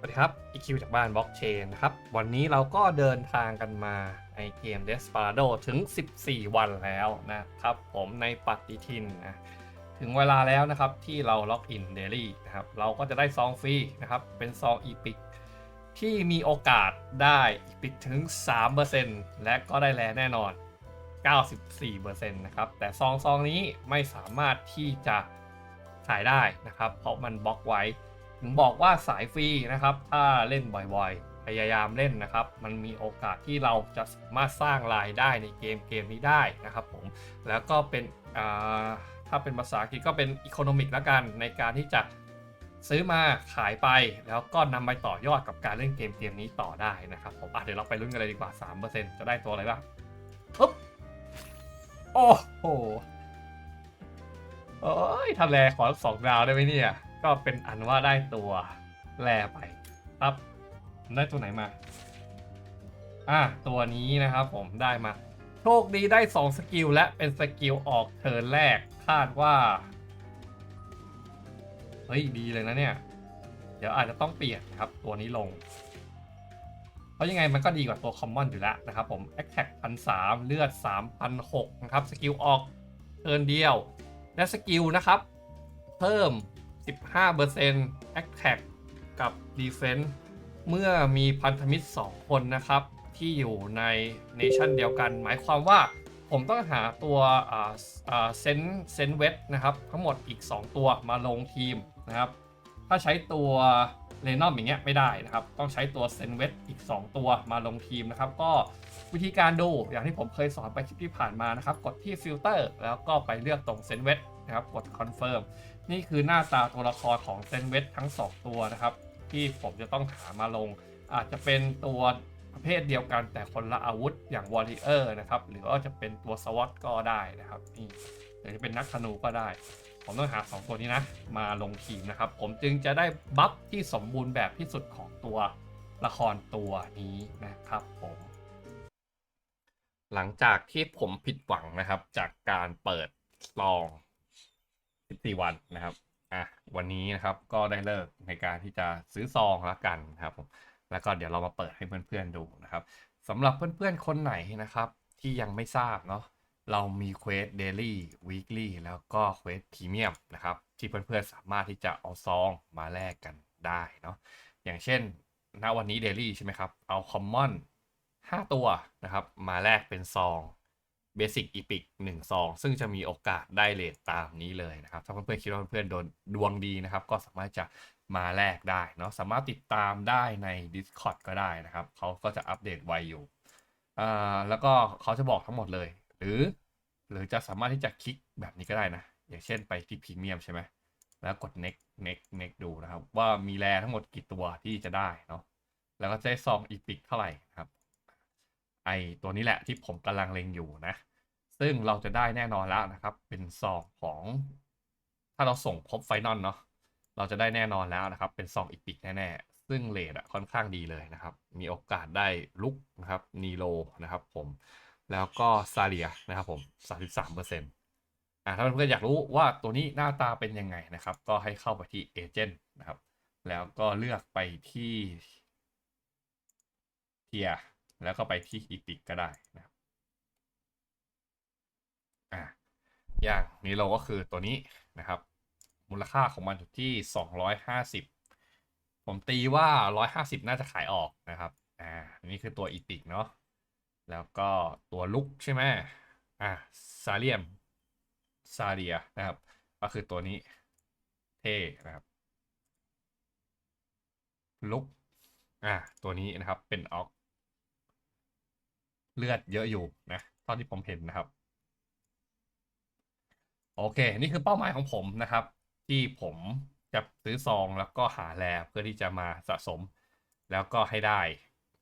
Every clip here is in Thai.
สวัสดีครับ EQ จากบ้านบล็อกเชนนะครับ วันนี้เราก็เดินทางกันมาในเกม Desperado ถึง 14 วันแล้วนะครับ ผมในปฏิทินนะ ถึงเวลาแล้วนะครับที่เราล็อกอินเดลี่นะครับ เราก็จะได้ซองฟรีนะครับ เป็นซองอีพิกที่มีโอกาสได้อีพิกถึง 3%และก็ได้แลแน่นอน 94%นะครับ แต่ซองซองนี้ไม่สามารถที่จะขายได้นะครับ เพราะมันบล็อกไว้ ถึงบอกว่าสายฟรีนะครับ ถ้าเล่นบ่อยๆ พยายามเล่นนะครับ มันมีโอกาสที่เราจะสามารถสร้างรายได้ในเกมเกมนี้ได้นะครับผม แล้วก็เป็นถ้าเป็นภาษาอังกฤษก็เป็นอีโคโนมิกแล้วกันในการที่จะซื้อมาขายไปแล้วก็นำไปต่อยอดกับการเล่นเกมเกมนี้ต่อได้นะครับผมเดี๋ยวเราไปลุ้นกันเลยดีกว่า 3%จะได้ตัวอะไรบ้างปึ๊บโอ้โหโอ้ยทำแลขอสองดาวได้ไหมเนี่ย ก็เป็นอันว่าได้ตัวแลไปครับได้ตัวไหนมา อะตัวนี้นะครับผมได้มา โชคดีได้ 2 สกิลและเป็นสกิลออกเทิร์นแรกคาดว่า เฮ้ย ดีเลยนะเนี่ย เดี๋ยวอาจจะต้องเปลี่ยนครับตัวนี้ลง เพราะยังไงมันก็ดีกว่าตัวคอมมอนอยู่แล้วนะครับผม Attack พันสามเลือด3,006นะครับ สกิลออกเทิร์นเดียว และสกิลนะครับ เพิ่ม 15% Attack กับ Defense เมื่อมีพันธมิตร 2 คนนะครับ ที่อยู่ในเนชั่นเดียวกัน หมายความว่าผมต้องหาตัวเซนเซนเวทนะครับ ทั้งหมดอีก 2 ตัวมาลงทีมนะครับ ถ้าใช้ตัวเลนอมอย่างเงี้ยไม่ได้นะครับ ต้องใช้ตัวเซนเวทอีก 2 ตัวมาลงทีมนะครับ ก็วิธีการดูอย่างที่ผมเคยสอนไปคลิปที่ผ่านมานะครับ กดที่ฟิลเตอร์แล้วก็ไปเลือกตรงเซนเวท นะครับ กดคอนเฟิร์มนี่คือหน้าตาตัวละครของเซนเวททั้ง 2 ตัวนะครับ ที่ผมจะต้องหามาลง อาจจะเป็นตัวประเภทเดียวกันแต่คนละอาวุธอย่างวอริเออร์นะครับ หรือว่าจะเป็นตัวสวอตก็ได้นะครับนี่หรือจะเป็นนักธนูก็ได้ ผมต้องหา 2 ตัวนี้นะ มาลงทีมนะครับ ผมจึงจะได้บัฟที่สมบูรณ์แบบที่สุดของตัวละครตัวนี้นะครับผมหลังจากที่ผมผิดหวังนะครับจากการเปิดลอง 14 วันนะครับอะวันนี้นะครับก็ได้เลิกในการที่จะซื้อซองละกันนะครับผมแล้วก็เดี๋ยวเรามาเปิดให้เพื่อนๆดูนะครับสำหรับเพื่อนๆคนไหนนะครับที่ยังไม่ทราบเนาะเรามีเควสเดลี่วีคลี่แล้วก็เควสพรีเมียมนะครับที่เพื่อนๆสามารถที่จะเอาซองมาแลกกันได้เนาะอย่างเช่นณวันนี้เดลี่ใช่ไหมครับ เอาคอมมอน5 ตัวนะครับ มาแลกเป็นซอง เบสิกอีพิกหนึ่งซองซึ่งจะมีโอกาสได้เลทตามนี้เลยนะครับ ถ้าเพื่อนๆคิดว่าเพื่อนๆโดนดวงดีนะครับ ก็สามารถจะมาแลกได้เนาะสามารถติดตามได้ใน Discord ก็ได้นะครับ เขาก็จะอัปเดตไวอยู่อ่าแล้วก็เขาจะบอกทั้งหมดเลย หรือ หรือจะสามารถที่จะคลิกแบบนี้ก็ได้นะ อย่างเช่นไปที่พรีเมียมใช่ไหมแล้วกด next next next ดูนะครับ ว่ามีแรทั้งหมดกี่ตัวที่จะได้เนาะแล้วก็จะได้ซองอีพิกเท่าไหร่นะครับไอตัวนี้แหละที่ผมกำลังเล็งอยู่นะ ซึ่งเราจะได้แน่นอนแล้วนะครับ เป็นซองของ ถ้าเราส่งครบไฟนอลเนาะเราจะได้แน่นอนแล้วนะครับ เป็นซองอีพิกแน่ๆ ซึ่งเลทอะค่อนข้างดีเลยนะครับ มีโอกาสได้ลุกนะครับนีโลนะครับผมแล้วก็ซาเลียนะครับผม 33%อ่าถ้าเพื่อนๆอยากรู้ว่าตัวนี้หน้าตาเป็นยังไงนะครับ ก็ให้เข้าไปที่เอเจนต์นะครับ แล้วก็เลือกไปที่เทียแล้วก็ไปที่อีพิกก็ได้นะครับ อ่า อย่างนี้เราก็คือตัวนี้นะครับ มูลค่าของมันอยู่ที่ 250 ผมตีว่า 150 น่าจะขายออกนะครับอ่านี่คือตัวอีพิกเนาะแล้วก็ตัวลุกใช่ไหมอ่าซาเลียมซาเดียนะครับ ก็คือตัวนี้เท่นะครับลุกอ่าตัวนี้นะครับเป็นออก เลือดเยอะอยู่นะตอนที่ผมเห็นนะครับ โอเค นี่คือเป้าหมายของผมนะครับ ที่ผมจะซื้อซองแล้วก็หาแลเพื่อที่จะมาสะสม แล้วก็ให้ได้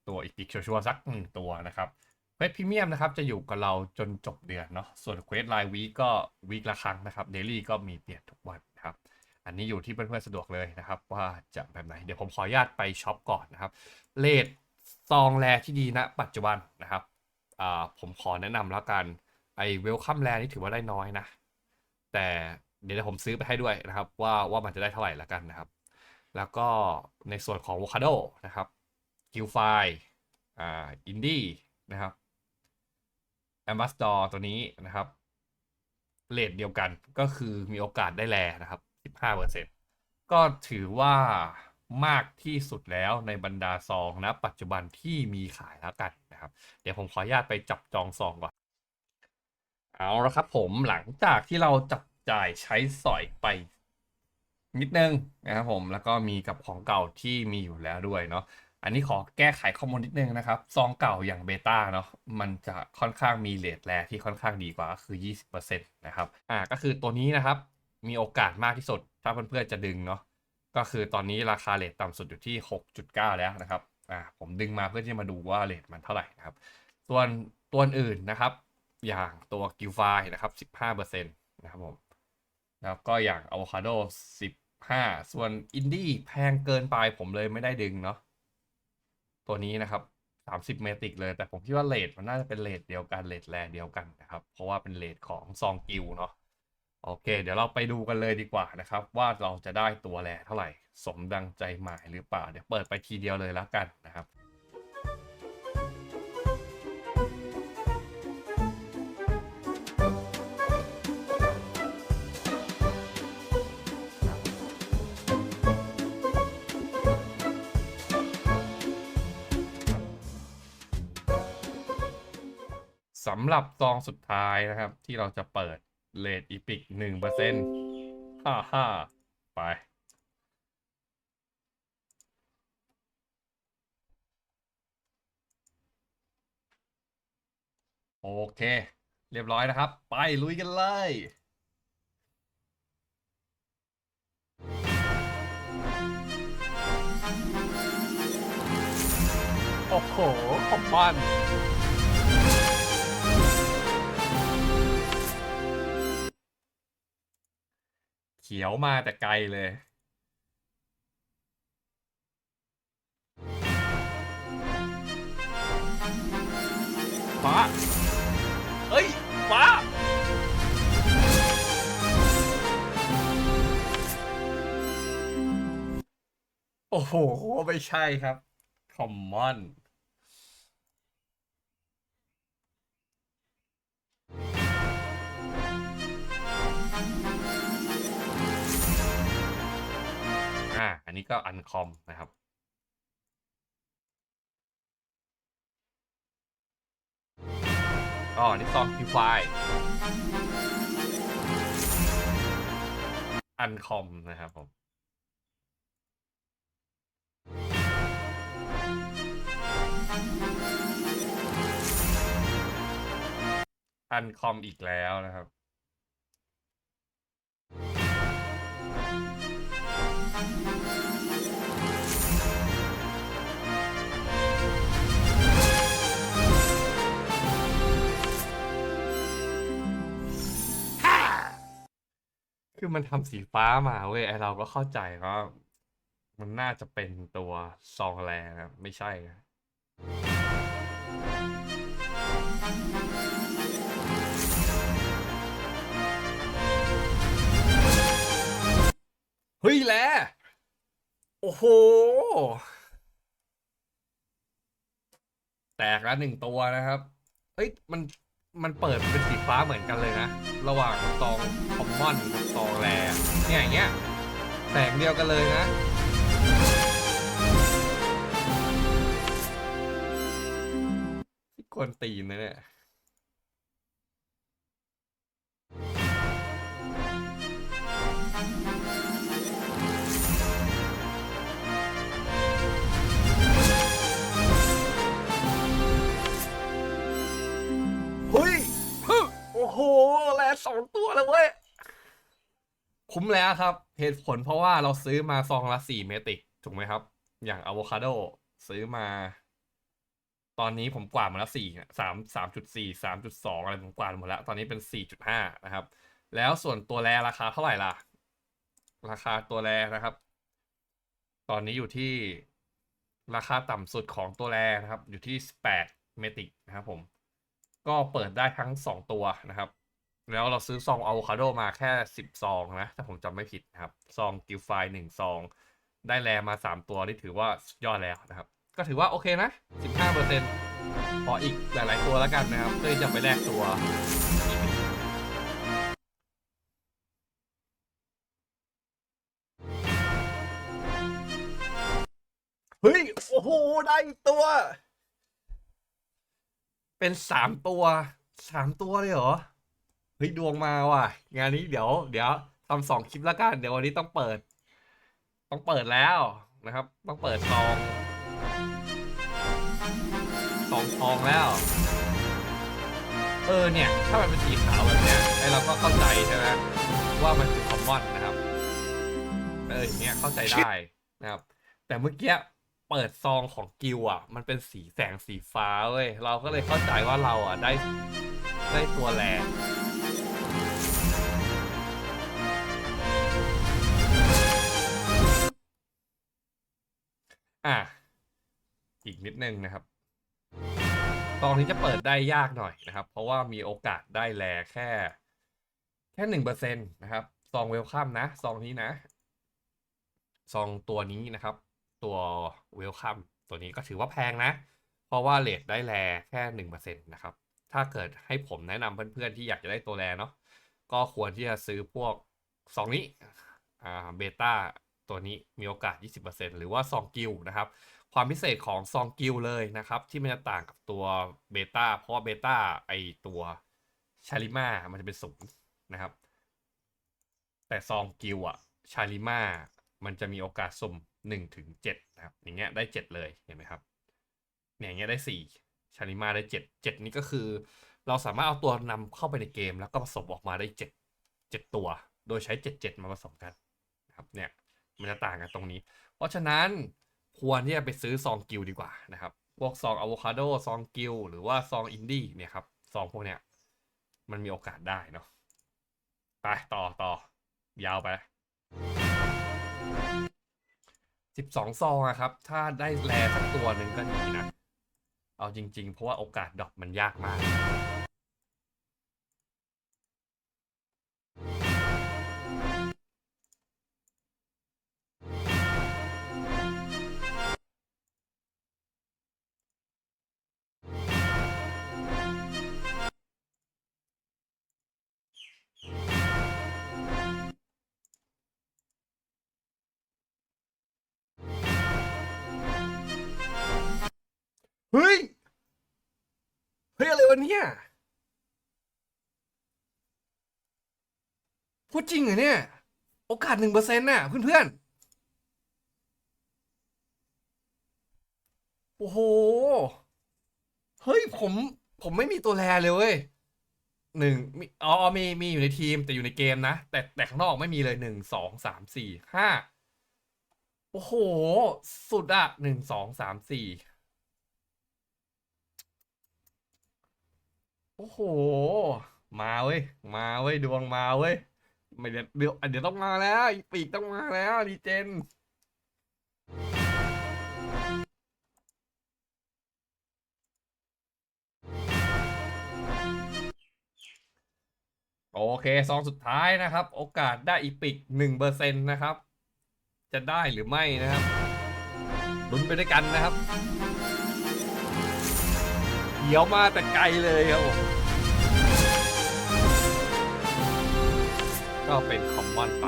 ตัวอีกชัวร์สักหนึ่งตัวนะครับเควสพรีเมียมนะครับจะอยู่กับเราจนจบเดือนเนาะส่วนเควสรายวีก็วีคละครั้งนะครับเดลี่ก็มีเปลี่ยนทุกวันนะครับอันนี้อยู่ที่เพื่อนๆสะดวกเลยนะครับ ว่าจะแบบไหน เดี๋ยวผมขออนุญาตไปช็อปก่อนนะครับเลทซองแลที่ดีณปัจจุบันนะครับผมขอแนะนำแล้วกันไอเวลคัมแลนี่ถือว่าได้น้อยนะ แต่เดี๋ยวผมซื้อไปให้ด้วยนะครับว่าว่ามันจะได้เท่าไหร่ละกันนะครับ แล้วก็ในส่วนของ v o c a d o นะครับกิลไฟอ่าอินดี้นะครับ a m b a s s d o r ตัวนี้นะครับเลทเดียวกันก็คือมีโอกาสได้แลนะครับ 15%ก็ถือว่ามากที่สุดแล้วในบรรดาซองนะปัจจุบันที่มีขายแล้วกันนะครับ เดี๋ยวผมขออนุญาตไปจับจองซองก่อน เอาละครับผมหลังจากที่เราจับจ่ายใช้สอยไป นิดนึงนะครับผมแล้วก็มีกับของเก่าที่มีอยู่แล้วด้วยเนาะอันนี้ขอแก้ไขข้อมูลนิดนึงนะครับ ซองเก่าอย่างเบต้าเนาะมันจะค่อนข้างมีเลทแรที่ค่อนข้างดีกว่าก็คือ 20%นะครับอ่าก็คือตัวนี้นะครับ มีโอกาสมากที่สุด ถ้าเพื่อนๆจะดึงเนาะก็คือตอนนี้ราคาเลทต่ำสุดอยู่ที่ 6.9 แล้วนะครับอ่าผมดึงมาเพื่อที่จะมาดูว่าเลทมันเท่าไหร่นะครับส่วนตัวอื่นนะครับ อย่างตัวกิลไฟนะครับ 15%นะครับผมแล้วก็อย่างอะโวคาโด 15 ส่วนอินดี้แพงเกินไปผมเลยไม่ได้ดึงเนาะตัวนี้นะครับ 30 เมติกเลย แต่ผมคิดว่าเลทมันน่าจะเป็นเลทเดียวกันเลทแรเดียวกันนะครับ เพราะว่าเป็นเลทของซองกิลเนาะโอเค เดี๋ยวเราไปดูกันเลยดีกว่านะครับ ว่าเราจะได้ตัวแรเท่าไหร่ สมดังใจหมายหรือเปล่า เดี๋ยวเปิดไปทีเดียวเลยแล้วกันนะครับ สำหรับซองสุดท้ายนะครับ ที่เราจะเปิดเลทอีพิกหนึ่งเปอร์เซ็นต์ฮ่าฮ่าไป โอเค เรียบร้อยนะครับ ไปลุยกันเลยโอ้โหขอบบ้าน ขียวมาแต่ไกลเลย ฟ้าเฮ้ย ฟ้า โอ้โห ไม่ใช่ครับ คอมมอน นนี้ก็อันคอมนะครับก็อันนี่ซองคิวไฟอันคอมนะครับผมอันคอมอีกแล้วนะครับ คือมันทำสีฟ้ามาเว้ยไอเราก็เข้าใจว่ามันน่าจะเป็นตัวซองแรนะครับไม่ใช่นะเฮ้ยแลโอ้โห แตกแล้วหนึ่งตัวนะครับ เอ้ย มัน มันเปิดเป็นสีฟ้าเหมือนกันเลยนะ ระหว่างซองคอมมอนกับซองแรเนี่ยอย่างเงี้ยแสงเดียวกันเลยนะ ที่กวนตีนนะเนี่ย สองตัวแล้วเว้ย คุ้มแล้วครับ เหตุผลเพราะว่าเราซื้อมาซองละสี่เมติกถูกไหมครับ อย่างอะโวคาโดซื้อมา ตอนนี้ผมกวาดมาแล้วสี่สามสามจุดสี่สามจุดสองอะไรผมกวาดหมดแล้ว ตอนนี้เป็นสี่จุดห้านะครับ แล้วส่วนตัวแรราคาเท่าไหร่ล่ะ ราคาตัวแรนะครับ ตอนนี้อยู่ที่ราคาต่ำสุดของตัวแรนะครับ อยู่ที่แปดเมติกนะครับผม ก็เปิดได้ทั้งสองตัวนะครับ แล้วเราซื้อซองอะโวคาโดมาแค่สิบซองนะถ้าผมจำไม่ผิดนะครับ ซองกิลไฟหนึ่งซอง ได้แรมา3ตัวนี่ถือว่าสุดยอดแล้วนะครับ ก็ถือว่าโอเคนะ15%พออีกหลาย ๆ ตัวแล้วกันนะครับเพื่อจะไปแลกตัวเฮ้ย โอ้โห ได้ตัว เป็นสามตัว สามตัวเลยเหรอ เฮ้ยดวงมาว่ะ งานนี้เดี๋ยวเดี๋ยวทำสองคลิปแล้วกัน เดี๋ยววันนี้ต้องเปิด ต้องเปิดแล้วนะครับ ต้องเปิดซองซองทองแล้ว เออเนี่ย ถ้ามันเป็นสีขาวแบบเนี้ยไอเราก็เข้าใจใช่ไหมว่ามันคือคอมมอนนะครับเอออย่างเงี้ยเข้าใจได้นะครับ แต่เมื่อกี้เปิดซองของกิวอะ มันเป็นสีแสงสีฟ้าเว้ยเราก็เลยเข้าใจว่าเราอะได้ได้ตัวแรง อะอีกนิดนึงนะครับตอนนี้จะเปิดได้ยากหน่อยนะครับ เพราะว่ามีโอกาสได้แลแค่ แค่หนึ่งเปอร์เซ็นต์นะครับซองเวลคัมนะซองนี้นะซองตัวนี้นะครับ ตัวเวลคัมตัวนี้ก็ถือว่าแพงนะ เพราะว่าเลทได้แลแค่หนึ่งเปอร์เซ็นต์นะครับ ถ้าเกิดให้ผมแนะนำเพื่อนๆที่อยากจะได้ตัวแลเนาะก็ควรที่จะซื้อพวกซองนี้อ่าเบต้า ตัวนี้มีโอกาส 20%หรือว่าซองกิลนะครับ ความพิเศษของซองกิลเลยนะครับ ที่มันจะต่างกับตัวเบต้าเพราะเบต้าไอตัวชาลิมามันจะเป็นศูนย์นะครับ แต่ซองกิลอะชาลิมามันจะมีโอกาสสุ่ม1ถึง7นะครับ อย่างเงี้ยได้ 7 เลยเห็นไหมครับเนี่ยอย่างเงี้ยได้ 4 ชาลิมาได้ 7 7 นี่ก็คือ เราสามารถเอาตัวนำเข้าไปในเกม แล้วก็ผสมออกมาได้ 7 7 ตัว โดยใช้ 7 7 มาผสมกันนะครับเนี่ย มันจะต่างกันตรงนี้ เพราะฉะนั้นควรที่จะไปซื้อซองกิลดีกว่านะครับพวกซองอะโวคาโดซองกิลหรือว่าซองอินดี้เนี่ยครับซองพวกเนี้ยมันมีโอกาสได้เนาะไปต่อต่อยาวไปสิบสองซองอะครับ ถ้าได้แลสักตัวหนึ่งก็ดีนะ เอาจริง ๆ เพราะว่าโอกาสดรอปมันยากมาก เฮ้ย เฮ้ยอะไรวะเนี่ยพูดจริงเหรอเนี่ย โอกาสหนึ่งเปอร์เซ็นต์น่ะ เพื่อนๆโอ้โห เฮ้ยผม ผมไม่มีตัวแลเลยเว้ยหนึ่งมีอ๋ออ๋อมีมีอยู่ในทีมแต่อยู่ในเกมนะ แต่แต่ข้างนอกไม่มีเลยหนึ่งสองสามสี่ห้าโอ้โห สุดอะหนึ่งสองสามสี่ โอ้โห มาเว้ย มาเว้ย ดวงมาเว้ย ไม่เดี๋ยวเดี๋ยวเดี๋ยวต้องมาแล้วอีปีกต้องมาแล้วดีเจนโอเคซองสุดท้ายนะครับ โอกาสได้อีปิกหนึ่งเปอร์เซ็นต์นะครับ จะได้หรือไม่นะครับลุ้นไปด้วยกันนะครับ เดี๋ยวมาแต่ไกลเลยครับผมก็เป็นคอมมอนไป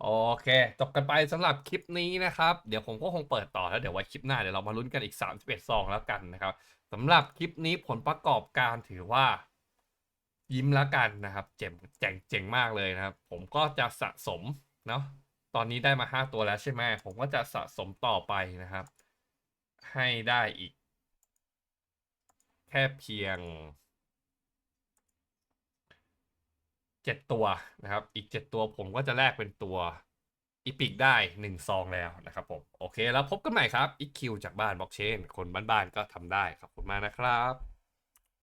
โอเค จบกันไปสำหรับคลิปนี้นะครับ เดี๋ยวผมก็คงเปิดต่อแล้วเดี๋ยวไว้คลิปหน้าเดี๋ยวเรามาลุ้นกันอีก 31ซองแล้วกันนะครับสำหรับคลิปนี้ผลประกอบการถือว่า ยิ้มแล้วกันนะครับ เจ๋งเจ๋งเจ๋งมากเลยนะครับ ผมก็จะสะสมเนาะตอนนี้ได้มา 5 ตัวแล้วใช่ไหมผมก็จะสะสมต่อไปนะครับ ให้ได้อีก แค่เพียงเจ็ดตัวนะครับ อีกเจ็ดตัวผมก็จะแลกเป็นตัวอีพิกได้หนึ่งซองแล้วนะครับผม โอเคแล้วพบกันใหม่ครับอีคิวจากบ้านบล็อกเชน คนบ้านๆก็ทำได้ขอบคุณมากนะครับ